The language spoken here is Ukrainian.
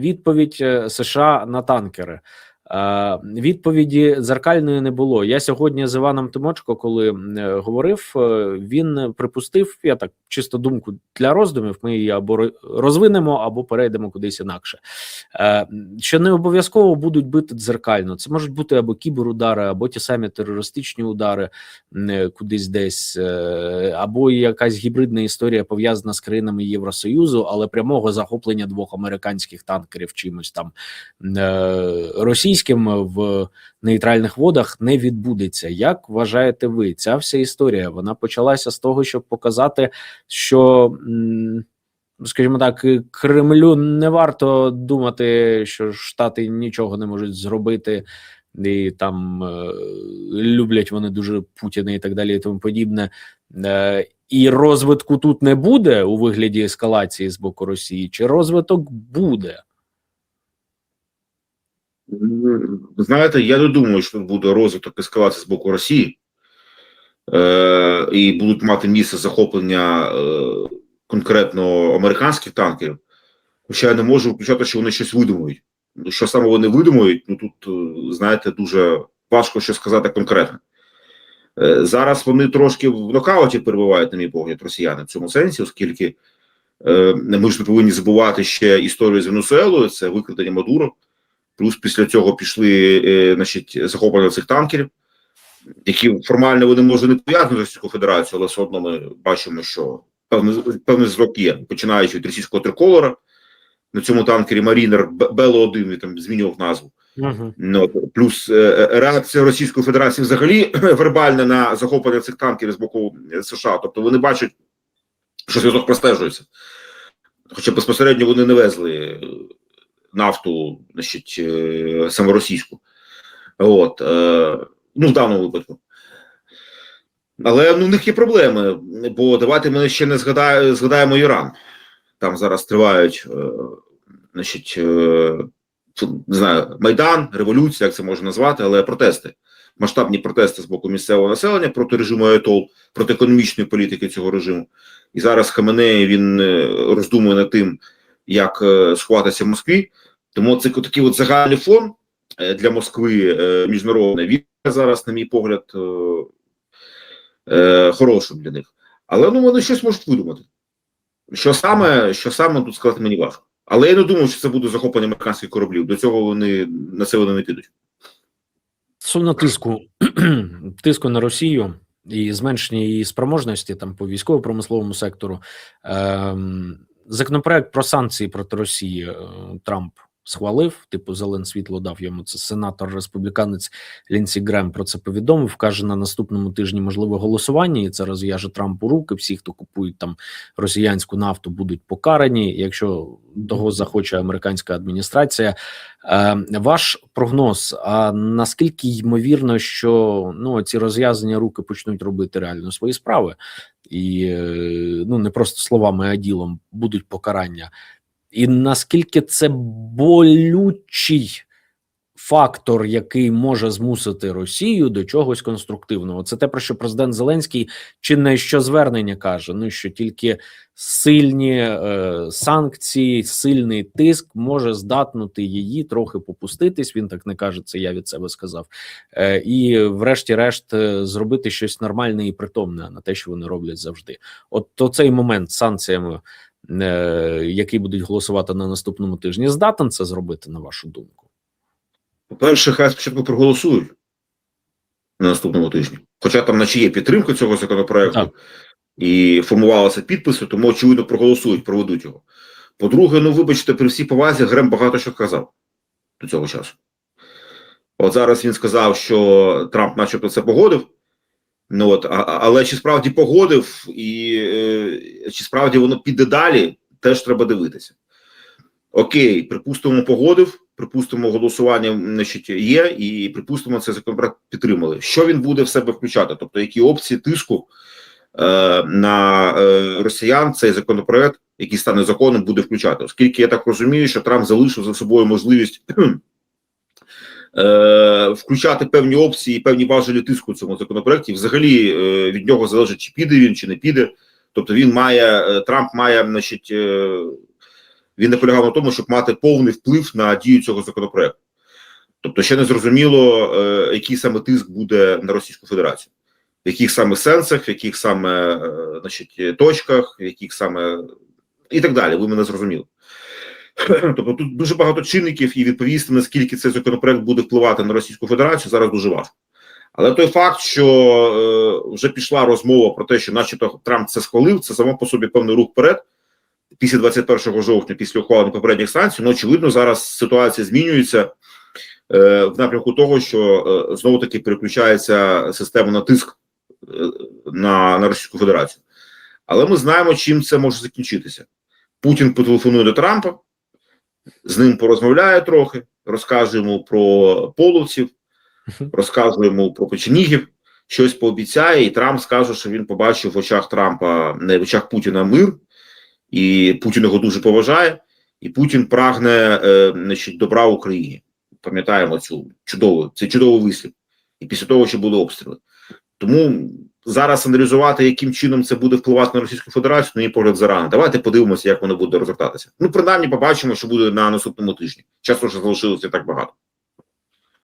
відповідь е, США на танкери. Е, Відповіді дзеркальної не було. Я сьогодні з Іваном Тимочко, коли е, говорив, е, він припустив, я так чисто думку для роздумів. Ми її або розвинемо, або перейдемо кудись інакше. Що не обов'язково будуть бити дзеркально. Це можуть бути або кіберудари, або ті самі терористичні удари кудись десь, або якась гібридна історія пов'язана з країнами Євросоюзу, але прямого захоплення двох американських танкерів чимось там е, російським в нейтральних водах не відбудеться. Як вважаєте ви? Ця вся історія вона почалася з того, щоб показати, що. Скажімо так, Кремлю не варто думати, що Штати нічого не можуть зробити, і там е, люблять вони дуже Путіна і так далі, і тому подібне. Е, і розвитку тут не буде у вигляді ескалації з боку Росії, чи розвиток буде? Знаєте, я не думаю, що буде розвиток ескалації з боку Росії, е, і будуть мати місце захоплення е, конкретно американських танків. Хоча я не можу включати, що вони щось видумують. Що саме вони видумують, ну тут, е, знаєте, дуже важко що сказати конкретно. Е, Зараз вони трошки в нокауті перебувають, на мій погляд, росіяни в цьому сенсі, оскільки е, ми ж не повинні забувати ще історію з Венесуелою, це викрадення Мадуро. Плюс після цього пішли е, значить, захоплення цих танкерів, які формально вони може не пов'язані з Російською Федерацією, але все одно ми бачимо, що певний, певний зв'язок є, починаючи від російського триколора. На цьому танкері Марінер Бело 1 він там змінював назву. Угу. Ну, плюс е, реакція Російської Федерації взагалі вербальна на захоплення цих танкерів з боку е, США. Тобто вони бачать, що зв'язок простежується. Хоча безпосередньо вони не везли е, нафту, значить, е, саме російську. От, е, ну, в даному випадку. Але ну, в них є проблеми, бо давайте ми ще не згадає, згадаємо Іран. Там зараз тривають, е, значить, не знаю, Майдан, революція, як це можна назвати, але протести. Масштабні протести з боку місцевого населення проти режиму Аятол, проти економічної політики цього режиму. І зараз Хаменеї він роздумує над тим, як сховатися в Москві. Тому це такий от загальний фон е, для Москви е, міжнародний. Він зараз, на мій погляд, е, е, хорошим для них. Але ну вони щось можуть видумати. Що саме, що саме тут сказати мені важко. Але я не думаю, що це буде захоплення американських кораблів. До цього вони на це вони не підуть. Стосовно тиску тиску на Росію і зменшення її спроможності там по військово-промисловому сектору. Ем, законопроект про санкції проти Росії е, Трамп схвалив. Типу, зелен світло дав йому це сенатор республіканець Лінсі Грем про це повідомив. Каже на наступному тижні можливе голосування, і це розв'яже Трампу руки. Всі, хто купують там росіянську нафту, будуть покарані. Якщо того захоче американська адміністрація. Е, ваш прогноз: а наскільки ймовірно, що ну ці розв'язані руки почнуть робити реально свої справи, і е, ну не просто словами, а ділом будуть покарання, і наскільки це болючий фактор, який може змусити Росію до чогось конструктивного? Це те, про що президент Зеленський чи не що звернення каже: ну що тільки сильні е, санкції, сильний тиск може здатнути її трохи попуститись. Він так не каже, це я від себе сказав. Е, і, врешті-решт, е, зробити щось нормальне і притомне а не те, що вони роблять завжди. От то цей момент санкціями, які будуть голосувати на наступному тижні, здатен це зробити, на вашу думку. По-перше, хай спочатку проголосують на наступному тижні. Хоча там наче є підтримка цього законопроекту Так. і формувалися підписи, тому очевидно проголосують, проведуть його. По-друге, ну вибачте, при всій повазі Грем багато що казав до цього часу. От зараз він сказав, що Трамп, начебто, це погодив. Ну от, а- але чи справді погодив, і е, чи справді воно піде далі, теж треба дивитися. Окей, припустимо, погодив, припустимо, голосування значить, є, і припустимо, цей законопроект підтримали. Що він буде в себе включати? Тобто, які опції тиску е, на е, росіян цей законопроект, який стане законом, буде включати? Оскільки я так розумію, що Трамп залишив за собою можливість е, включати певні опції, певні важелі тиску в цьому законопроекті. Взагалі е, від нього залежить, чи піде він, чи не піде. Тобто він має, е, Трамп має, значить. Е, він наполягав на тому, щоб мати повний вплив на дію цього законопроекту. Тобто, ще не зрозуміло, е, який саме тиск буде на Російську Федерацію, в яких саме сенсах, в яких саме е, значить, точках, в яких саме і так далі. Ви мене зрозуміли. Тобто тут дуже багато чинників, і відповісти, наскільки цей законопроект буде впливати на Російську Федерацію, зараз дуже важко. Але той факт, що е, вже пішла розмова про те, що, начебто, Трамп це схвалив, це само по собі певний рух вперед. Після 21 жовтня, після ухвалення попередніх санкцій, ну очевидно, зараз ситуація змінюється е, в напрямку того, що е, знову таки переключається система на тиск е, на, на Російську Федерацію. Але ми знаємо, чим це може закінчитися. Путін потелефонує до Трампа, з ним порозмовляє трохи, розкаже йому про половців, розкаже йому про печенігів, щось пообіцяє, і Трамп скаже, що він побачив в очах Трампа, не в очах Путіна мир, і Путін його дуже поважає, і Путін прагне е, значить, добра Україні. Пам'ятаємо цю чудову, цей чудовий вислів. І після того, що були обстріли. Тому зараз аналізувати, яким чином це буде впливати на Російську Федерацію, на її погляд зарано. Давайте подивимося, як воно буде розгортатися. Ну, принаймні, побачимо, що буде на наступному тижні. Часу вже залишилося так багато.